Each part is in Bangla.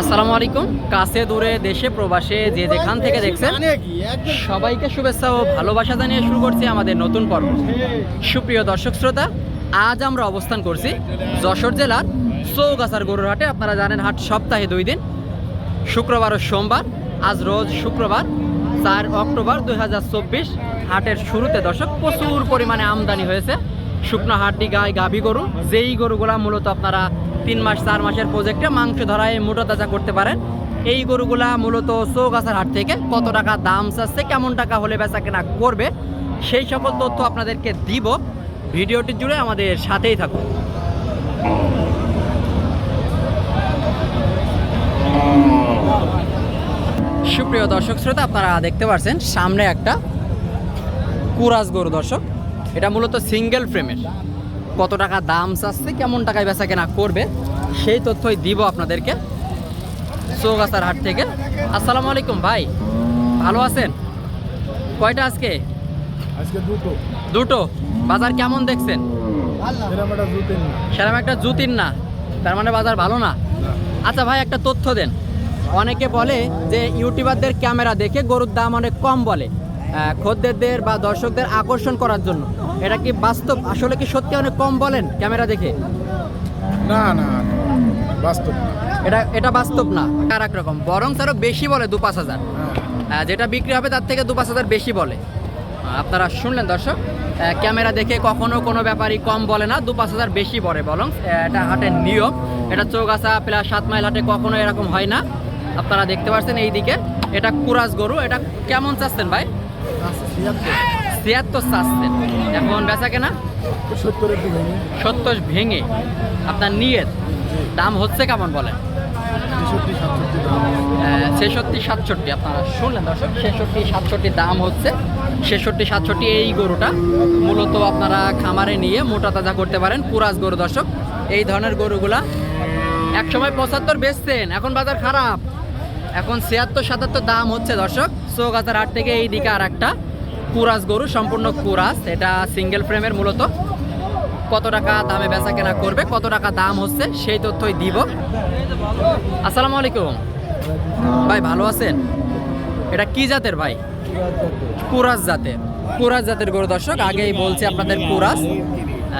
আসসালামু আলাইকুম। কাছে দূরে দেশে, প্রবাসে যে যেখান থেকে দেখছেন, সবাইকে শুভেচ্ছা ও ভালোবাসা জানিয়ে শুরু করছি আমাদের নতুন পর্ব। সুপ্রিয় দর্শক শ্রোতা, আজ আমরা অবস্থান করছি যশোর জেলার চৌগাছার গরুর হাটে। আপনারা জানেন, হাট সপ্তাহে দুই দিন, শুক্রবার ও সোমবার। আজ রোজ শুক্রবার, চার অক্টোবর দুই হাজার চব্বিশ। হাটের শুরুতে দর্শক, প্রচুর পরিমাণে আমদানি হয়েছে। শুকনো হাড্ডি গায়ে গাভী গরু, যেই গরুগুলা মূলত আপনারা তিন মাস, চার মাসের প্রজেক্টে মাংস ধরায় মোটা তাজা করতে পারেন। এই গরুগুলা মূলত চৌগাছার হাট থেকে কত টাকা দাম চাচ্ছে, কেমন টাকা হলে বেচা কেনা করবে, সেই সকল তথ্য আপনাদেরকে দিব। ভিডিওটি জুড়ে আমাদের সাথেই থাকুন। সুপ্রিয় দর্শক শ্রোতা, আপনারা দেখতে পাচ্ছেন, সামনে একটা কুরাজ গরু দর্শক। এটা মূলত সিঙ্গেল ফ্রেমের কত টাকা দাম চাচ্ছে কেমন টাকায় বেচা কেনা করবে সেই তথ্যই দিব আপনাদেরকে চৌগাছার হাট থেকে। আসসালামু আলাইকুম ভাই ভালো আছেন? কয়টা আজকে? আজকে দুটো। দুটো। বাজার কেমন দেখছেন? সেরকম একটা জুতির না তার মানে বাজার ভালো না। আচ্ছা ভাই একটা তথ্য দেন। অনেকে বলে যে ইউটিউবারদের ক্যামেরা দেখে গরুর দাম অনেক কম বলে। খদ্দেরদের বা দর্শকদের আকর্ষণ করার জন্য। এটা কি বাস্তব? আসলে কি সত্যি অনেক কম বলেন ক্যামেরা দেখে? না না বাস্তব না। এটা এটা বাস্তব না। আর এক রকম। বরং আরও বেশি বলে দু পাঁচ হাজার। হ্যাঁ। আহ, যেটা বিক্রি হবে তার থেকে দু পাঁচ হাজার বেশি বলে। আহ, আপনারা শুনলেন দর্শক? আহ, ক্যামেরা দেখে কখনো কোনো ব্যাপারই কম বলে না দু পাঁচ হাজার বেশি বলে। বরং আহ, এটা হাটের নিয়ম। এটা চৌগাছা প্লাস সাত মাইল হাটে কখনো এরকম হয় না। আপনারা দেখতে পাচ্ছেন এইদিকে। এটা কুরাজ গরু। এটা কেমন চাচ্ছেন ভাই? ছিয়াত্তর চাচ্ছেন এখন বেচা কেনা? সত্তর ভেঙে। আপনার নিয়ত? দাম হচ্ছে কেমন বলেন? ছেষট্টি, সাতষট্টি। আপনারা শুনলেন দর্শক, ছেষট্টি, সাতষট্টি দাম হচ্ছে। ছেষট্টি, সাতষট্টি এই গরুটা। মূলত আপনারা খামারে নিয়ে মোটা তাজা করতে পারেন। কুরাজ গরু দর্শক, এই ধরনের গরুগুলা এক সময় পঁচাত্তর বেচতেন। এখন বাজার খারাপ। এখন ছিয়াত্তর সাতাত্তর দাম হচ্ছে দর্শক। চৌগাছার হাট থেকে এই দিকে আর একটা কুরাজ গরু সম্পূর্ণ কুরাস। এটা সিঙ্গেল ফ্রেমের মূলত। কত টাকা দামে বেচা কেনা করবে কত টাকা দাম হচ্ছে সেই তথ্যই দিব। আসসালামু আলাইকুম। ভাই ভালো আছেন? এটা কি জাতের ভাই? কুরাস জাতের। কুরাস জাতের গরু দর্শক আগেই বলছি আপনাদের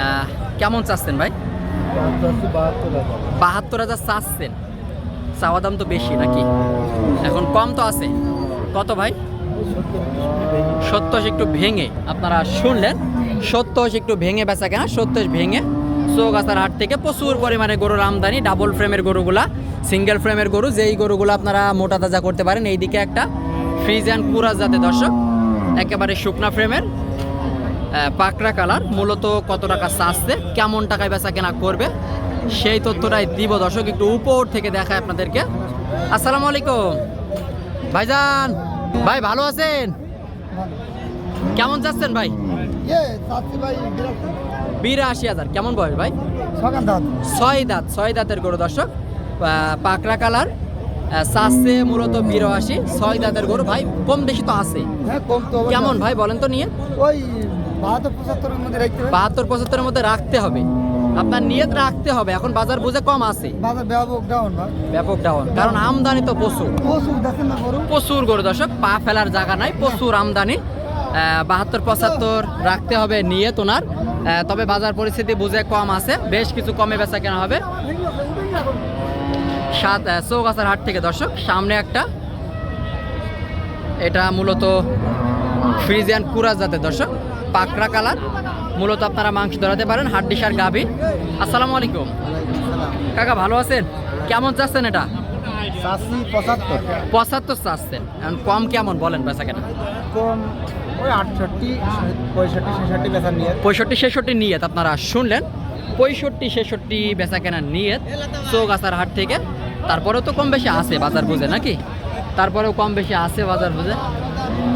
আহ, কেমন চাচ্ছেন ভাই? বাহাত্তর হাজার চাচ্ছেন। চাওয়া দাম তো বেশি নাকি? এখন কম তো আছে। কত ভাই? সত্তর একটু ভেঙে, আপনারা শুনলেন, সত্তর একটু ভেঙে বেচা কেনা, সত্তর ভেঙে চৌগাছার হাট থেকে প্রচুর পরিমাণে গরুর আমদানি ডাবল ফ্রেমের গরুগুলা সিঙ্গেল ফ্রেমের গরু, যেই গরুগুলো আপনারা মোটা তাজা করতে পারেন, এইদিকে একটা ফ্রিজ অ্যান্ড কুরাজ জাতে দর্শক, একেবারে শুকনা ফ্রেমের পাকড়া কালার মূলত কত টাকা চাচ্ছে, কেমন টাকায় বেচা কেনা করবে সেই তথ্যটাই দিব। দর্শক একটু উপর থেকে দেখায় আপনাদেরকে। আসসালামু আলাইকুম। ভাইজান ভাই ভালো আছেন? কেমন যাচ্ছেন ভাই? বিরাশি হাজার। কেমন বয়স ভাই? ছয় দাঁত। ছয় দাঁতের গরু দর্শক। পাকড়া কালার। চাচ্ছে মূলত বিরাশি ছয় দাঁতের গরু। ভাই কম বেশি তো আছে। হ্যাঁ কেমন ভাই বলেন তো নিয়ে। ওই বাহাত্তর পঁচাত্তরের মধ্যে রাখতে বাহাত্তর পঁচাত্তরের মধ্যে রাখতে হবে। আপনার নিয়ত রাখতে হবে। এখন বাজার বুঝে কম আছে। বাজার ব্যাপক ডাউন ব্যাপক ডাউন কারণ আমদানি তো প্রচুর। ওষুধ দেখেন না গরু। প্রচুর গরু দর্শক পা ফেলার জায়গা নাই প্রচুর আমদানি। বাহাত্তর পঁচাত্তর রাখতে হবে নিয়ত ওনার। তবে বাজার পরিস্থিতি বুঝে কম আছে। বেশ কিছু কমে বেচা কেনা হবে। সাত চৌগাছার হাট থেকে দর্শক সামনে একটা। এটা মূলত ফ্রিজিয়ান কুরাজ জাতের দর্শক পাকড়া কালার। মূলত আপনারা মাংস ধরাতে পারেন হাড্ডিসার গাভি। আসসালামু আলাইকুম। কাকা ভালো আছেন? কেমন চাচ্ছেন এটা? পঁচাত্তর। পঁচাত্তর চাচ্ছেন। এখন কম কেমন বলেন বেচা কেনা? কম ওই আটষট্টি পঁয়ষট্টি ছেষট্টি নিয়ে পঁয়ষট্টি ছেষট্টি নিয়ত আপনারা শুনলেন। পঁয়ষট্টি ছেষট্টি বেচা কেনার নিয়ত চৌগাছার হাট থেকে। তারপরেও তো কম বেশি আছে বাজার বুঝে নাকি? তারপরেও কম বেশি আছে বাজার বুঝে।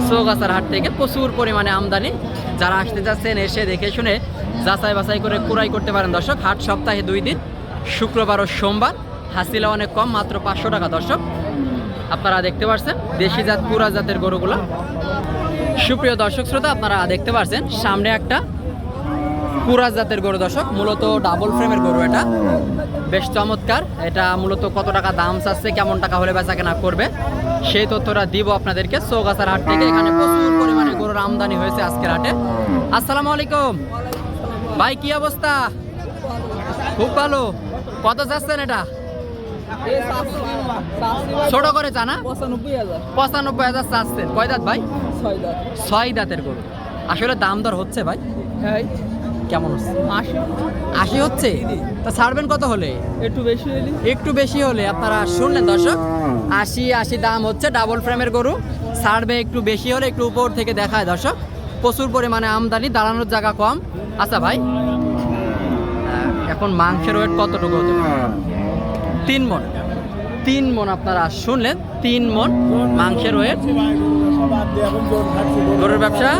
চৌগাছার হাট থেকে প্রচুর পরিমাণে আমদানি। যারা আসতে যাচ্ছেন এসে দেখে শুনে যাচাই বাছাই করে কুড়াই করতে পারেন দর্শক। হাট সপ্তাহে দুই দিন, শুক্রবার ও সোমবার। হাসিলা অনেক কম, মাত্র পাঁচশো টাকা দর্শক। আপনারা দেখতে পাচ্ছেন দেশি জাত, পুরা জাতের গরুগুলা। সুপ্রিয় দর্শক শ্রোতা, আপনারা দেখতে পাচ্ছেন সামনে একটা কুরাজ জাতের গরু দর্শক, মূলত ডাবল ফ্রেমের গরু এটা। বেশ চমৎকার, এটা মূলত কত টাকা দাম চাচ্ছে, কেমন টাকা হলে বেচা কেনা করবে। সেই তথ্যটা দিব আপনাদেরকে। চৌগাছার হাট থেকে এখানে প্রচুর পরিমাণে গরুর আমদানি হয়েছে আজকের হাটে। আসসালামু আলাইকুম। ভাই কি অবস্থা? খুব ভালো। কত যাচ্ছেন এটা? ছোট করে জানা পঁচানব্বই হাজার পঁচানব্বই হাজার চাচ্ছেন। কয় দাঁত ভাই? ছয় দাঁতের গরু। আসলে দাম দর হচ্ছে ভাই? হ্যাঁ। কেমন হচ্ছে? আশি। হচ্ছে? তা ছাড়বেন কত হলে? একটু বেশি হলি একটু বেশি হলে আপনারা শুনলেন দর্শক আশি আশি দাম হচ্ছে ডাবল ফ্রেমের গরু। ছাড়বে একটু বেশি হলে একটু উপর থেকে দেখায় দর্শক। প্রচুর পরিমাণে আমদানি দাঁড়ানোর জায়গা কম। আচ্ছা ভাই এখন মাংসের ওয়েট কতটুকু হতে তিন মন। তিন মন আপনারা শুনলেন তিন মন মাংসের ওয়েট গরুর ব্যবসা?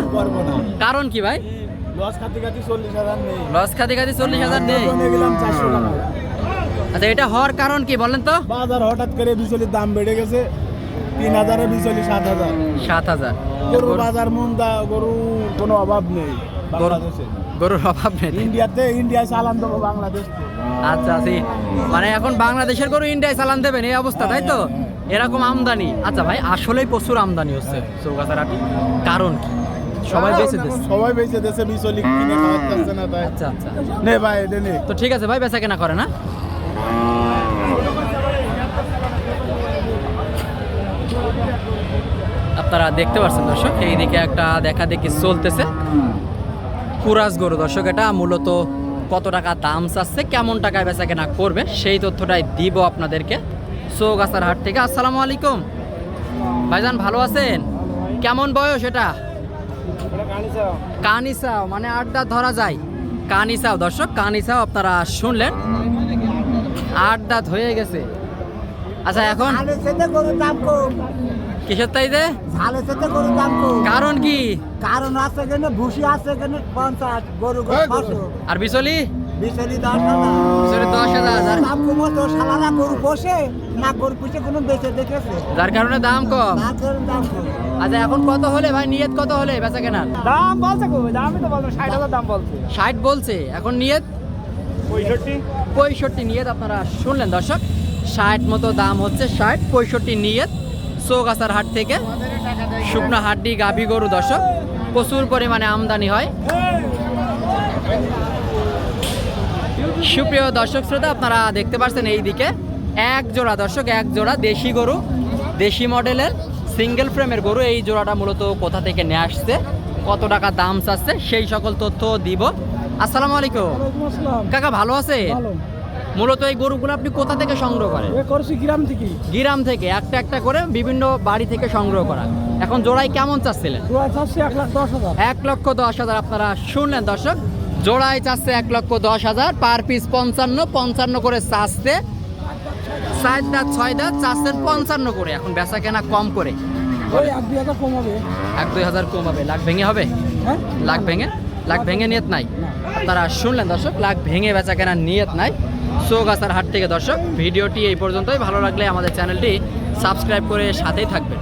কারণ কি ভাই? লস খাতে খাতে চল্লিশ হাজার নেই। লস খাতে খাতে চল্লিশ হাজার নেই? গেলাম চারশো টাকা। আচ্ছা এটা হওয়ার কারণ কি বলেন তো? বাজার হঠাৎ করে বিচলির দাম বেড়ে গেছে। তিন হাজারে বিচলি সাত হাজার। সাত হাজার। গরু বাজার মন্দা গরু কোনো অভাব নেই বাংলাদেশে। গরুর অভাব নেই। ইন্ডিয়াতে ইন্ডিয়ায় চালান দেবো বাংলাদেশ। আচ্ছা আচ্ছা মানে এখন বাংলাদেশের গরু ইন্ডিয়ায় চালান দেবেন এই অবস্থা তাই তো? এরকম আমদানি। আচ্ছা ভাই আসলেই প্রচুর আমদানি হচ্ছে চৌগাছার কারণ কি? সবাই বেঁচে দিচ্ছে। সবাই বেঁচে বিচলি কিনে না তাই। আচ্ছা আচ্ছা। নে ভাই এটা নে। তো ঠিক আছে ভাই বেচা কেনা করে না? আপনারা দেখতে পাচ্ছেন দর্শক এইদিকে একটা দেখা দেখি চলতেছে। কুরাজ গরু দর্শক এটা মূলত কত টাকা দাম চাচ্ছে কেমন টাকায় বেচা কেনা করবে সেই তথ্যটাই দিব আপনাদেরকে চৌগাছার হাট থেকে। আসসালামু আলাইকুম। ভাইজান ভালো আছেন? কেমন বয়স এটা? কানিসাও। মানে আড্ডা ধরা যায়। কানিসাও দর্শক কানিসাও আপনারা শুনলেন। দাঁত হয়ে গেছে। আচ্ছা এখন কিসের তাইতে কারণ কি? কারণ আছে কেন? ভুসি আছে কেন? পঞ্চাশ। গরু গরু। আর বিচলি? বিচলি দশ হাজার। দশ হাজার। দাম কমো তো সালারা গরু বসে না গরু পুষে কোনো বেঁচে দেখেছে। যার কারণে দাম কম। দাম কম। আচ্ছা এখন কত হলে ভাই? নিয়ত কত হলে বেচা কেনার দাম বলছে কো দামই তো বলছো ষাট হাজার দাম বলছে। ষাট বলছে এখন নিয়ত? পঁয়ষট্টি। পঁয়ষট্টি নিয়ত আপনারা শুনলেন দর্শক। ষাট মতো দাম হচ্ছে ষাট পঁয়ষট্টি নিয়ত। চৌগাছার হাট থেকে। শুকনো হাড্ডি গাভী গরু দর্শক প্রচুর পরিমাণে আমদানি হয়। সুপ্রিয় দর্শক শ্রোতা আপনারা দেখতে পাচ্ছেন এই দিকে এক জোড়া দর্শক এক জোড়া দেশি গরু দেশি মডেলের। সিঙ্গেল ফ্রেমের গরু এই জোড়াটা মূলত কোথা থেকে নিয়ে আসছে কত টাকা দাম চাচ্ছে সেই সকল তথ্য দিব। আসসালামু আলাইকুম। কাকা ভালো আছে? মূলত এই গরুগুলো আপনি কোথা থেকে সংগ্রহ করেন? করছি গ্রাম থেকে। গ্রাম থেকে একটা একটা করে বিভিন্ন বাড়ি থেকে সংগ্রহ করা। এখন জোড়াই কেমন চাচ্ছিলেন? এক লক্ষ দশ হাজার আপনারা শুনলেন দর্শক। জোড়ায় চাচ্ছে এক লক্ষ দশ হাজার পার পিস পঞ্চান্ন পঞ্চান্ন করে চাচ্ছে। চার দাঁত ছয় দাঁত চাচ্ছেন পঞ্চান্ন করে। এখন বেচা কেনা কম করে। এক দুই হাজার কম হবে লাখ ভেঙে হবে? হ্যাঁ? লাখ ভেঙে? লাখ ভেঙে নিয়ত নাই? আপনারা শুনলেন দর্শক লাখ ভেঙে বেচা কেনা নিয়ত নাই। চৌগাছার হাট থেকে দর্শক ভিডিওটি এই পর্যন্তই। ভালো লাগলে আমাদের চ্যানেলটি সাবস্ক্রাইব করে সাথেই থাকবেন।